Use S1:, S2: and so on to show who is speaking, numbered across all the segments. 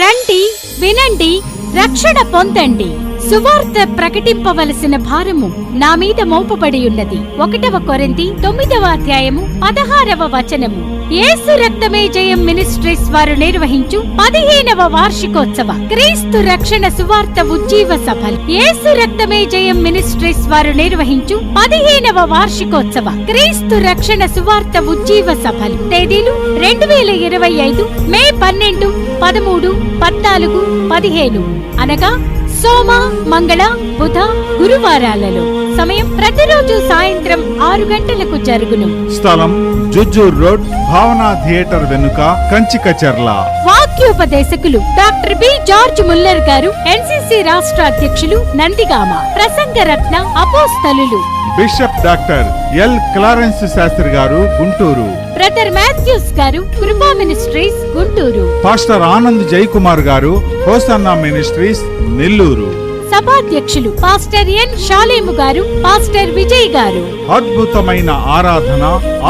S1: రండి వినండి రక్షణ పొందండి. సువార్త ప్రకటింపవలసిన భారము నా మీద మోపబడి ఉన్నది. ఒకటవ కొరింది తొమ్మిదవ అధ్యాయము పదహారవ వచనము. యేసు రక్తమే జయం మినిస్ట్రీస్ వారు నిర్వహించు పదిహేనవ వార్షికోత్సవ. క్రీస్తు రక్షణ సువార్త ఉజ్జీవ సభలు. యేసు రక్తమే జయం మినిస్ట్రీస్ వారు నిర్వహించు పదిహేనవ వార్షికోత్సవ. క్రీస్తు రక్షణ సువార్త ఉజ్జీవ సభలు. తేదీలు రెండు వేల ఇరవై ఐదు మే పన్నెండు పదమూడు పద్నాలుగు పదిహేను. అనగా సోమ మంగళ బుధ గురువారాలలో. సమయం ప్రతిరోజు సాయంత్రం ఆరు గంటలకు జరుగును.
S2: స్థలం జుజ్జూర్ రోడ్ భావనా థియేటర్ వెనుక Kanchikacherla.
S1: వాక్యోపదేశకులు doctor B. George Muller garu NCC రాష్ట్ర అధ్యక్షులు నందిగామ ప్రసంగరత్న అపోస్తలులు.
S2: Bishop doctor L. Clarence Sastri garu Guntur.
S1: Brother Matthews garu Krupa ministries Guntur.
S2: Pastor Anand Jayakumar garu Hosanna ministries Nellore.
S1: సభాధ్యక్షులు పాస్టర్ ఎన్ షాలేము గారు పాస్టర్ విజయ్ గారు.
S2: అద్భుతమైన ఆరాధన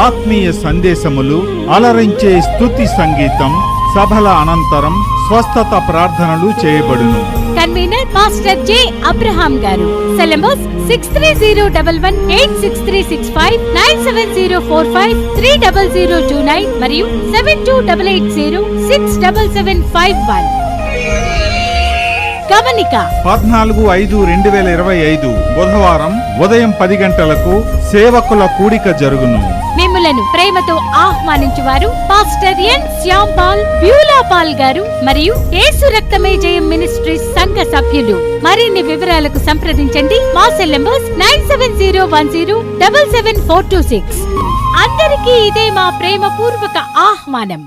S2: ఆత్మీయ సందేశములు అలరించే స్తుతి సంగీతం సభల అనంతరం స్వస్థత ప్రార్థనలు చేయబడును.
S1: Convener master J Abraham garu. Syllabus six three zero double one eight six three six five nine seven zero four five three double zero two nine మరియు seven two double eight zero six double seven five one గమనిక
S2: పద్నాలుగు ఐదు రెండు వేల ఇరవై ఐదు బుధవారం ఉదయం పది గంటలకు సేవకుల కూడిక జరుగును.
S1: మిమ్ములను ప్రేమతో ఆహ్వానించువారు పాస్టర్ ఎన్. శ్యాంపాల్ బ్యూలాపాల్ గారు మరియు యేసు రక్తమే జయం మినిస్ట్రీస్ సంఘ సభ్యులు. మరిన్ని వివరాలకు సంప్రదించండి మా cell numbers nine seven zero one zero double seven four two six. అందరికీ ఇదే మా ప్రేమపూర్వక ఆహ్వానం.